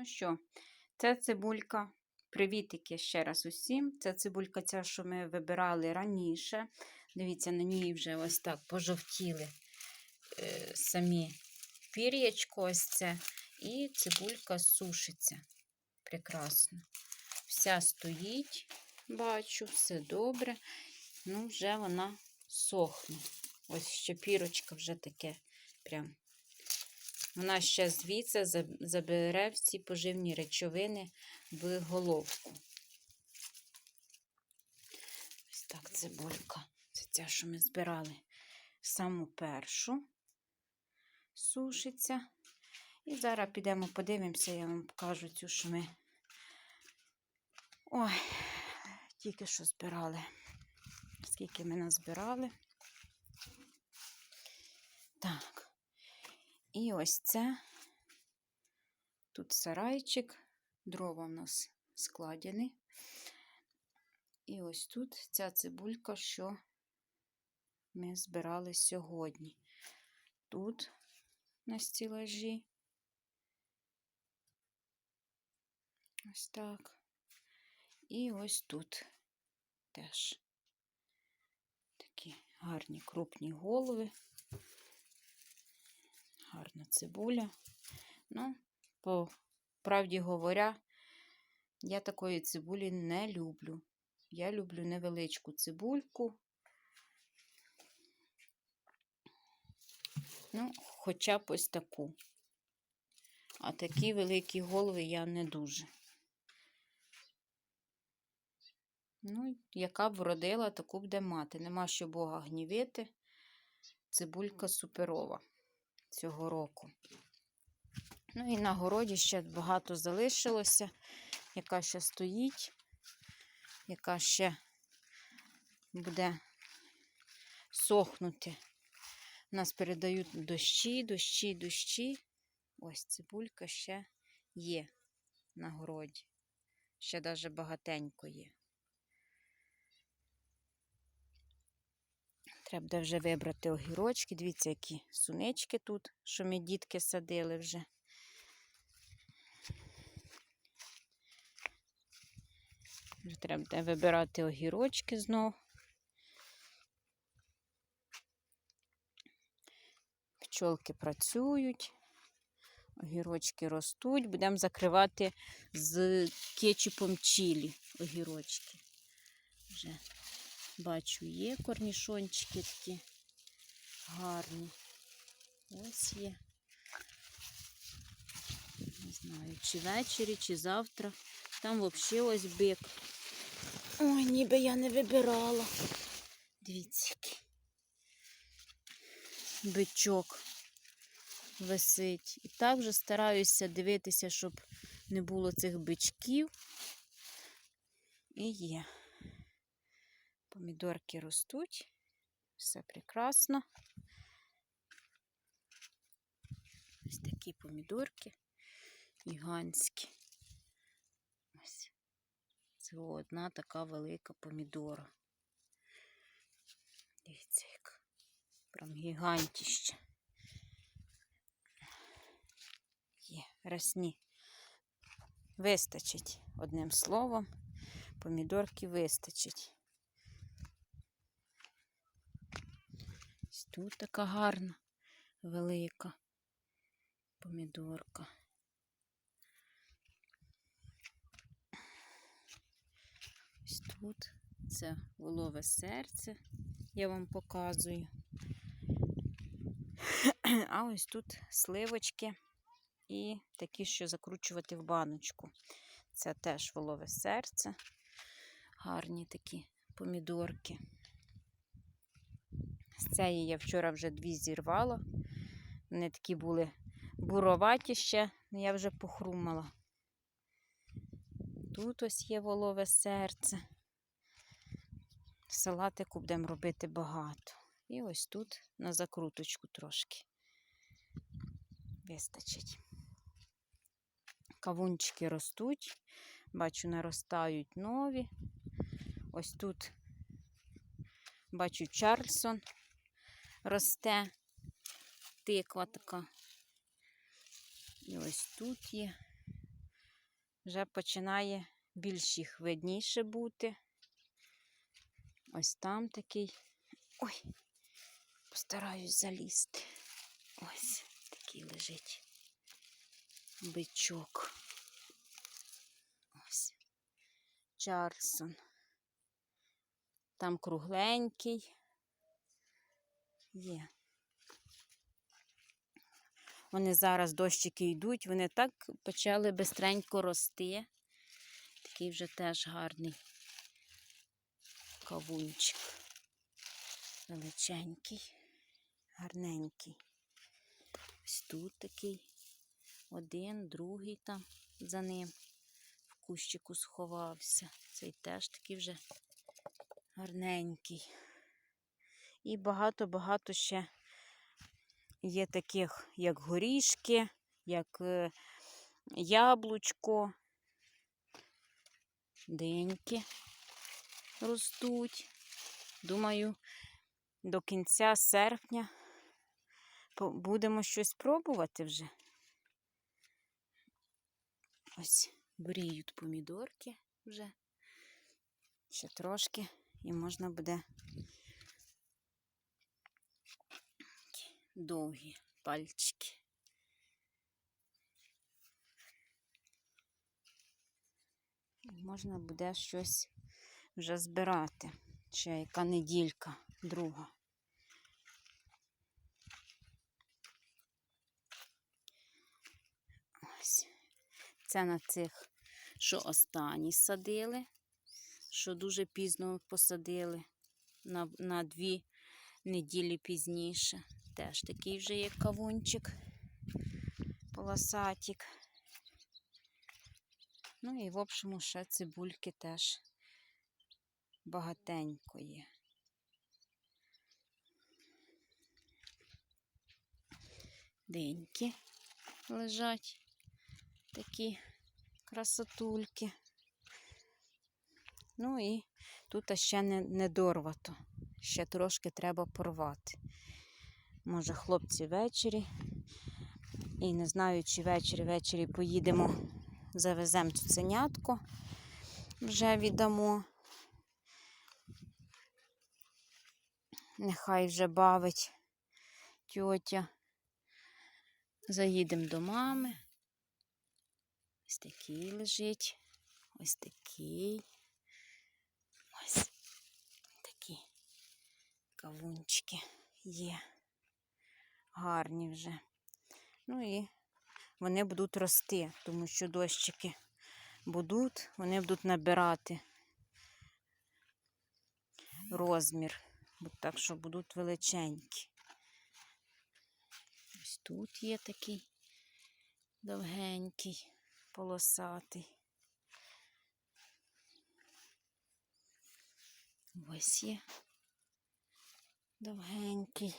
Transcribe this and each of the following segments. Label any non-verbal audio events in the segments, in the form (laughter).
Ну що, це цибулька. Привітики ще раз усім. Це цибулька, ця, що ми вибирали раніше. Дивіться, на ній вже ось так пожовтіли е, самі пір'ячко ось це. І цибулька сушиться. Прекрасно. Вся стоїть, бачу, все добре. Ну, вже вона сохне. Ось ще пірочка вже таке прям. Вона ще звідси забере всі поживні речовини в головку. Ось так цибулька. Це ця, що ми збирали саму першу. Сушиться. І зараз підемо подивимося, я вам покажу цю, що ми. Ой, тільки що збирали. Скільки ми назбирали. Так. І ось це. Тут сарайчик, дрова у нас складені. І ось тут ця цибулька, що ми збирали сьогодні. Тут на стілажі. Ось так. І ось тут теж такі гарні крупні голови. Гарна цибуля. Ну, по правді говоря, я такої цибулі не люблю. Я люблю невеличку цибульку. Ну, хоча б ось таку. А такі великі голови я не дуже. Ну, яка б вродила, таку буде мати. Нема що Бога гнівити. Цибулька суперова цього року. Ну і на городі ще багато залишилося, яка ще стоїть, яка ще буде сохнути. Нас передають дощі, дощі, дощі. Ось цибулька ще є на городі. Ще навіть багатенько є. Треба буде вже вибрати огірочки. Дивіться, які сунички тут, що ми дітки садили вже. Вже треба буде вибирати огірочки знов. Пчолки працюють, огірочки ростуть. Будемо закривати з кетчупом чилі огірочки. Вже бачу, є корнішончики такі гарні. Ось є. Не знаю, чи ввечері, чи завтра. Там взагалі ось бик. Ой, ніби я не вибирала. Дивіться, який бичок висить. І так вже стараюся дивитися, щоб не було цих бичків. І є. Помідорки ростуть. Все прекрасно. Ось такі помідорки гігантські. Ось. Це одна така велика помідора. Дивіться, як прям гігантіще. Є, росні. Вистачить, одним словом, помідорки вистачить. Тут така гарна, велика помідорка. Ось тут це волове серце, я вам показую. А ось тут сливочки і такі, що закручувати в баночку. Це теж волове серце. Гарні такі помідорки. Цієї я вчора вже дві зірвала. Вони такі були буроваті ще, але я вже похрумала. Тут ось є волове серце. Салатику будемо робити багато. І ось тут на закруточку трошки вистачить. Кавунчики ростуть, бачу, наростають нові. Ось тут бачу Чарльсон росте, тиква така. І ось тут є вже починає більш їх видніше бути. Ось там такий. Ой, постараюсь залізти. Ось такий лежить бичок. Ось. Чарльсон. Там кругленький. Є. Вони зараз дощики йдуть, вони так почали бистренько рости. Такий вже теж гарний кавунчик. Величенький, гарненький. Ось тут такий один, другий там за ним в кущику сховався. Цей теж такий вже гарненький. І багато-багато ще є таких, як горішки, як е, яблучко, диньки ростуть. Думаю, до кінця серпня будемо щось пробувати вже. Ось бріють помідорки вже. Ще трошки і можна буде такі довгі пальчики. Можна буде щось вже збирати. Ще яка неділька друга. Ось. Це на цих, що останні садили, що дуже пізно посадили на, на дві неділі пізніше. Теж такий вже є кавунчик, полосатик. Ну і в общому ще цибульки теж багатенько є. Деньки лежать такі красотульки. Ну і тут ще не, не дорвато. Ще трошки треба порвати. Може, хлопці ввечері. І не знаю, чи ввечері ввечері поїдемо, завеземо цуценятко, вже віддамо. Нехай вже бавить тьотя. Заїдемо до мами. Ось такий лежить. Ось такий. Ось такі кавунчики є. Гарні вже. Ну і вони будуть рости, тому що дощики будуть, вони будуть набирати розмір. Так що будуть величенькі. Ось тут є такий довгенький, полосатий. Ось є довгенький.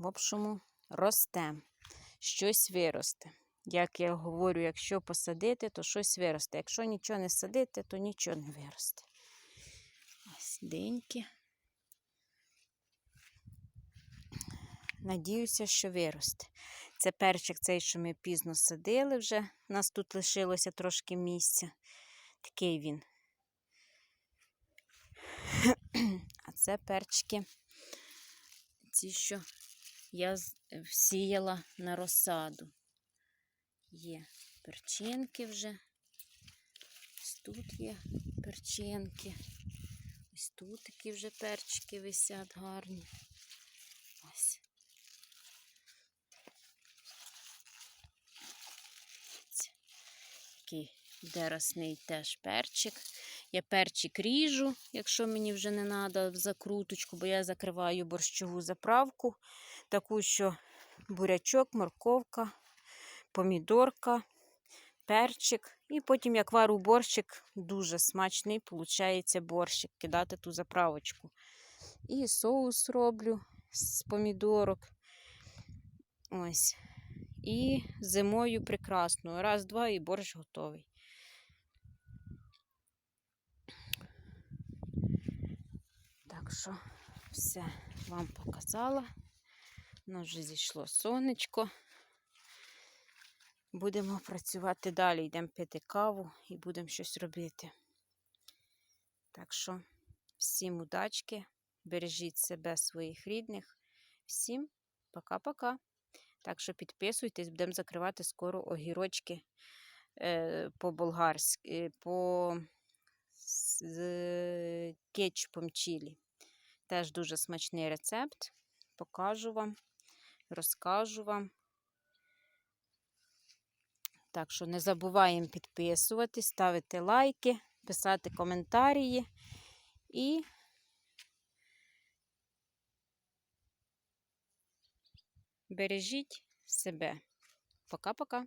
В общому, росте, щось виросте. Як я говорю, якщо посадити, то щось виросте. Якщо нічого не садити, то нічого не виросте. Ось деньки. Надіюся, що виросте. Це перчик цей, що ми пізно садили вже. У нас тут лишилося трошки місця. Такий він. (clears throat) А це перчики, ці, що я з- всіяла на розсаду. Є перчинки вже. Ось тут є перчинки. Ось тут такі вже перчики висять гарні. Ось. Такий деросний теж перчик. Я перчик ріжу, якщо мені вже не треба в закруточку, бо я закриваю борщову заправку, таку, що бурячок, морковка, помідорка, перчик. І потім, як вару борщик, дуже смачний, виходить борщик, кидати ту заправочку. І соус роблю з помідорок. Ось. І зимою прекрасно. Раз-два і борщ готовий. Так що все вам показала. У нас вже зійшло сонечко. Будемо працювати далі, йдемо пити каву і будемо щось робити. Так що, всім удачки, бережіть себе, своїх рідних. Всім пока-пока. Так що підписуйтесь, будемо закривати скоро огірочки е, по-болгарськи, по з кетчупом чилі. Теж дуже смачний рецепт. Покажу вам, розкажу вам. Так що не забуваємо підписуватись, ставити лайки, писати коментарі і бережіть себе. Пока-пока.